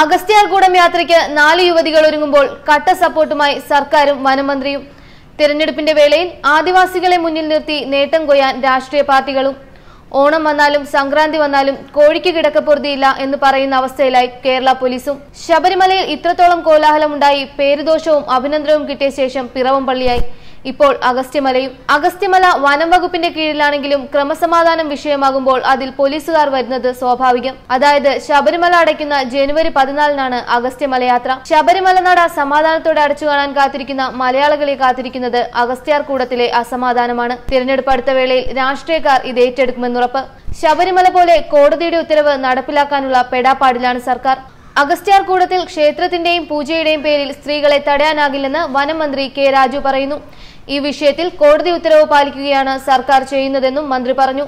അഗസ്ത്യാർകൂടം യാത്രയ്ക്ക് നാല് യുവതികൾ ഒരുങ്ങുമ്പോൾ കട്ട സപ്പോർട്ടുമായി സർക്കാരും വനമന്ത്രിയും. തിരഞ്ഞെടുപ്പിന്റെ വേളയിൽ ആദിവാസികളെ മുന്നിൽ നിർത്തി നേട്ടം കൊയ്യാൻ രാഷ്ട്രീയ പാർട്ടികളും. ഓണം വന്നാലും സംക്രാന്തി വന്നാലും കോഴിക്ക് കിടക്കപ്പൊറുതിയില്ല എന്ന് പറയുന്ന അവസ്ഥയിലായി കേരള പോലീസും. ശബരിമലയിൽ ഇത്രത്തോളം കോലാഹലമുണ്ടായി പേരുദോഷവും അഭിനന്ദനവും കിട്ടിയ ശേഷം പിറവം പള്ളിയായി. ഇപ്പോൾ അഗസ്ത്യമലയും അഗസ്ത്യമല വനം വകുപ്പിന്റെ കീഴിലാണെങ്കിലും ക്രമസമാധാനം വിഷയമാകുമ്പോൾ അതിൽ പോലീസുകാർ വരുന്നത് സ്വാഭാവികം. അതായത് ശബരിമല അടയ്ക്കുന്ന ജനുവരി പതിനാലിനാണ് അഗസ്ത്യമല യാത്ര ശബരിമല നട സമാധാനത്തോടെ അടച്ചു കാണാൻ കാത്തിരിക്കുന്ന മലയാളികളെ കാത്തിരിക്കുന്നത് അഗസ്ത്യാർ കൂടത്തിലെ അസമാധാനമാണ്. തിരഞ്ഞെടുപ്പ് അടുത്ത വേളയിൽ രാഷ്ട്രീയക്കാർ ഇത് ഏറ്റെടുക്കുമെന്നുറപ്പ്. ശബരിമല പോലെ കോടതിയുടെ ഉത്തരവ് നടപ്പിലാക്കാനുള്ള പെടാപ്പാടിലാണ് സർക്കാർ. അഗസ്ത്യാർകൂടത്തിൽ ക്ഷേത്രത്തിന്റെയും പൂജയുടെയും പേരിൽ സ്ത്രീകളെ തടയാനാകില്ലെന്ന് വനം മന്ത്രി കെ രാജു പറയുന്നു. ഈ വിഷയത്തിൽ കോടതി ഉത്തരവ് പാലിക്കുകയാണ് സർക്കാർ ചെയ്യുന്നതെന്നും മന്ത്രി പറഞ്ഞു.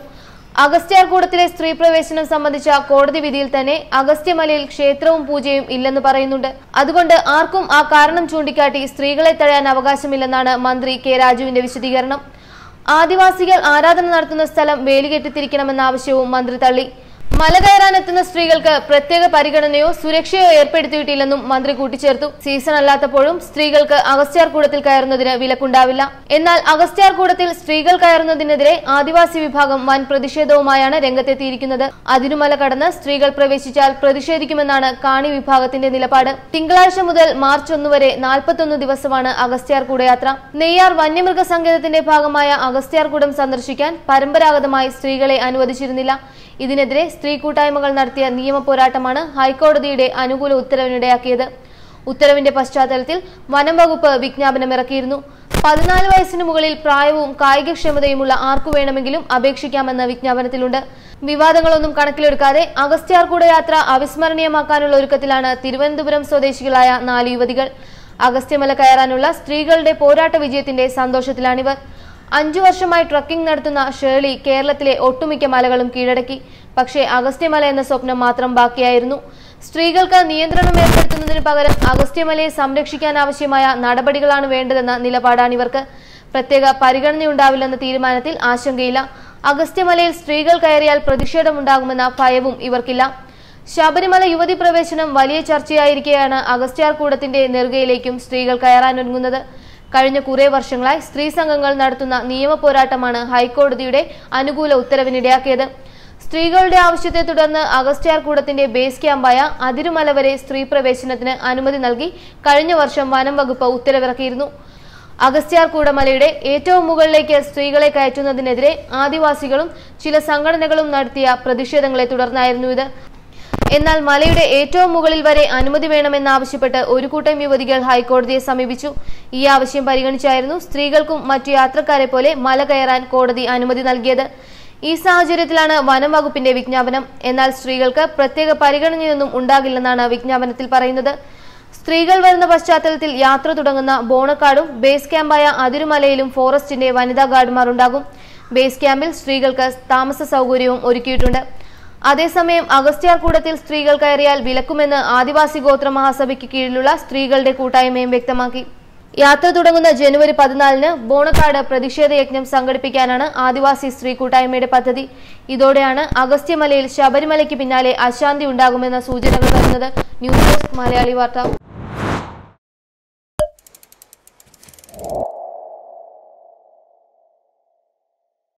അഗസ്ത്യാർകൂടത്തിലെ സ്ത്രീ പ്രവേശനം സംബന്ധിച്ച കോടതി വിധിയിൽ തന്നെ അഗസ്ത്യമലയിൽ ക്ഷേത്രവും പൂജയും ഇല്ലെന്ന് പറയുന്നുണ്ട്. അതുകൊണ്ട് ആർക്കും ആ കാരണം ചൂണ്ടിക്കാട്ടി സ്ത്രീകളെ തടയാൻ അവകാശമില്ലെന്നാണ് മന്ത്രി കെ രാജുവിന്റെ വിശദീകരണം. ആദിവാസികൾ ആരാധന നടത്തുന്ന സ്ഥലം വേലികെട്ടിത്തിരിക്കണമെന്ന ആവശ്യവും മന്ത്രി തള്ളി. മല കയറാനെത്തുന്ന സ്ത്രീകൾക്ക് പ്രത്യേക പരിഗണനയോ സുരക്ഷയോ ഏർപ്പെടുത്തിയിട്ടില്ലെന്നും മന്ത്രി കൂട്ടിച്ചേർത്തു. സീസൺ അല്ലാത്തപ്പോഴും സ്ത്രീകൾക്ക് അഗസ്ത്യാർ കൂടത്തിൽ കയറുന്നതിന് വിലക്കുണ്ടാവില്ല. എന്നാൽ അഗസ്ത്യാർ കൂടത്തിൽ സ്ത്രീകൾ കയറുന്നതിനെതിരെ ആദിവാസി വിഭാഗം വൻ പ്രതിഷേധവുമായാണ് രംഗത്തെത്തിയിരിക്കുന്നത്. അതിനുമല കടന്ന് സ്ത്രീകൾ പ്രവേശിച്ചാൽ പ്രതിഷേധിക്കുമെന്നാണ് കാണി വിഭാഗത്തിന്റെ നിലപാട്. തിങ്കളാഴ്ച മുതൽ മാർച്ച് ഒന്ന് വരെ നാൽപ്പത്തൊന്ന് ദിവസമാണ് അഗസ്ത്യാർ കൂടയാത്ര. നെയ്യാർ വന്യമൃഗ സങ്കേതത്തിന്റെ ഭാഗമായ അഗസ്ത്യാർ കൂടം സന്ദർശിക്കാൻ പരമ്പരാഗതമായി സ്ത്രീകളെ അനുവദിച്ചിരുന്നില്ല. ഇതിനെതിരെ സ്ത്രീ കൂട്ടായ്മകൾ നടത്തിയ നിയമ പോരാട്ടമാണ് ഹൈക്കോടതിയുടെ അനുകൂല ഉത്തരവിനിടയാക്കിയത്. ഉത്തരവിന്റെ പശ്ചാത്തലത്തിൽ വനം വകുപ്പ് വിജ്ഞാപനം ഇറക്കിയിരുന്നു. പതിനാല് വയസ്സിന് മുകളിൽ പ്രായവും കായികക്ഷമതയുമുള്ള ആർക്കു വേണമെങ്കിലും അപേക്ഷിക്കാമെന്ന് വിജ്ഞാപനത്തിലുണ്ട്. വിവാദങ്ങളൊന്നും കണക്കിലെടുക്കാതെ അഗസ്ത്യാർകൂട യാത്ര അവിസ്മരണീയമാക്കാനുള്ള ഒരുക്കത്തിലാണ് തിരുവനന്തപുരം സ്വദേശികളായ നാല് യുവതികൾ. അഗസ്ത്യമല കയറാനുള്ള സ്ത്രീകളുടെ പോരാട്ട വിജയത്തിന്റെ സന്തോഷത്തിലാണിവർ. അഞ്ചു വർഷമായി ട്രക്കിംഗ് നടത്തുന്ന ഷേർലി കേരളത്തിലെ ഒട്ടുമിക്ക മലകളും കീഴടക്കി. പക്ഷേ അഗസ്ത്യമല എന്ന സ്വപ്നം മാത്രം ബാക്കിയായിരുന്നു. സ്ത്രീകൾക്ക് നിയന്ത്രണം ഏർപ്പെടുത്തുന്നതിന് പകരം അഗസ്ത്യമലയെ സംരക്ഷിക്കാൻ ആവശ്യമായ നടപടികളാണ് വേണ്ടതെന്ന നിലപാടാണിവർക്ക് പ്രത്യേക പരിഗണനയുണ്ടാവില്ലെന്ന തീരുമാനത്തിൽ ആശങ്കയില്ല. അഗസ്ത്യമലയിൽ സ്ത്രീകൾ കയറിയാൽ പ്രതിഷേധമുണ്ടാകുമെന്ന ഭയവും ഇവർക്കില്ല. ശബരിമല യുവതി പ്രവേശനം വലിയ ചർച്ചയായിരിക്കെയാണ് അഗസ്ത്യാർകൂടത്തിന്റെ നെറുകയിലേക്കും സ്ത്രീകൾ കയറാനൊരുങ്ങുന്നത്. കഴിഞ്ഞ കുറെ വർഷങ്ങളായി സ്ത്രീ സംഘങ്ങൾ നടത്തുന്ന നിയമ പോരാട്ടമാണ് ഹൈക്കോടതിയുടെ അനുകൂല ഉത്തരവിനിടയാക്കിയത്. സ്ത്രീകളുടെ ആവശ്യത്തെ തുടർന്ന് അഗസ്ത്യാർകൂടത്തിന്റെ ബേസ് ക്യാമ്പായ അതിരുമല വരെ സ്ത്രീ പ്രവേശനത്തിന് അനുമതി നൽകി കഴിഞ്ഞ വർഷം വനം വകുപ്പ് ഉത്തരവിറക്കിയിരുന്നു. അഗസ്ത്യാർകൂടമലയുടെ ഏറ്റവും മുകളിലേക്ക് സ്ത്രീകളെ കയറ്റുന്നതിനെതിരെ ആദിവാസികളും ചില സംഘടനകളും നടത്തിയ പ്രതിഷേധങ്ങളെ തുടർന്നായിരുന്നു ഇത്. എന്നാൽ മലയുടെ ഏറ്റവും മുകളിൽ വരെ അനുമതി വേണമെന്നാവശ്യപ്പെട്ട് ഒരു കൂട്ടം യുവതികൾ ഹൈക്കോടതിയെ സമീപിച്ചു. ഈ ആവശ്യം പരിഗണിച്ചായിരുന്നു സ്ത്രീകൾക്കും മറ്റു യാത്രക്കാരെ പോലെ മല കയറാൻ കോടതി അനുമതി നൽകിയത്. ഈ സാഹചര്യത്തിലാണ് വനം വകുപ്പിന്റെ വിജ്ഞാപനം. എന്നാൽ സ്ത്രീകൾക്ക് പ്രത്യേക പരിഗണനയൊന്നും ഉണ്ടാകില്ലെന്നാണ് വിജ്ഞാപനത്തിൽ പറയുന്നത്. സ്ത്രീകൾ വരുന്ന പശ്ചാത്തലത്തിൽ യാത്ര തുടങ്ങുന്ന ബോണക്കാടും ബേസ് ക്യാമ്പായ അതിരുമലയിലും ഫോറസ്റ്റിന്റെ വനിതാ ഗാർഡുമാർ ഉണ്ടാകും ബേസ് ക്യാമ്പിൽ സ്ത്രീകൾക്ക് താമസ സൗകര്യവും ഒരുക്കിയിട്ടുണ്ട്. അതേസമയം അഗസ്ത്യാർകൂടത്തിൽ സ്ത്രീകൾ കയറിയാൽ വിലക്കുമെന്ന് ആദിവാസി ഗോത്ര മഹാസഭയ്ക്ക് കീഴിലുള്ള സ്ത്രീകളുടെ കൂട്ടായ്മയും വ്യക്തമാക്കി. യാത്ര തുടങ്ങുന്ന ജനുവരി പതിനാലിന് ബോണക്കാട് പ്രതിഷേധ യജ്ഞം സംഘടിപ്പിക്കാനാണ് ആദിവാസി സ്ത്രീ കൂട്ടായ്മയുടെ പദ്ധതി. ഇതോടെയാണ് അഗസ്ത്യമലയിൽ ശബരിമലയ്ക്ക് പിന്നാലെ അശാന്തി ഉണ്ടാകുമെന്ന സൂചനകൾ വരുന്നത്. ന്യൂസ് ഡെസ്ക് മലയാളി വാർത്ത.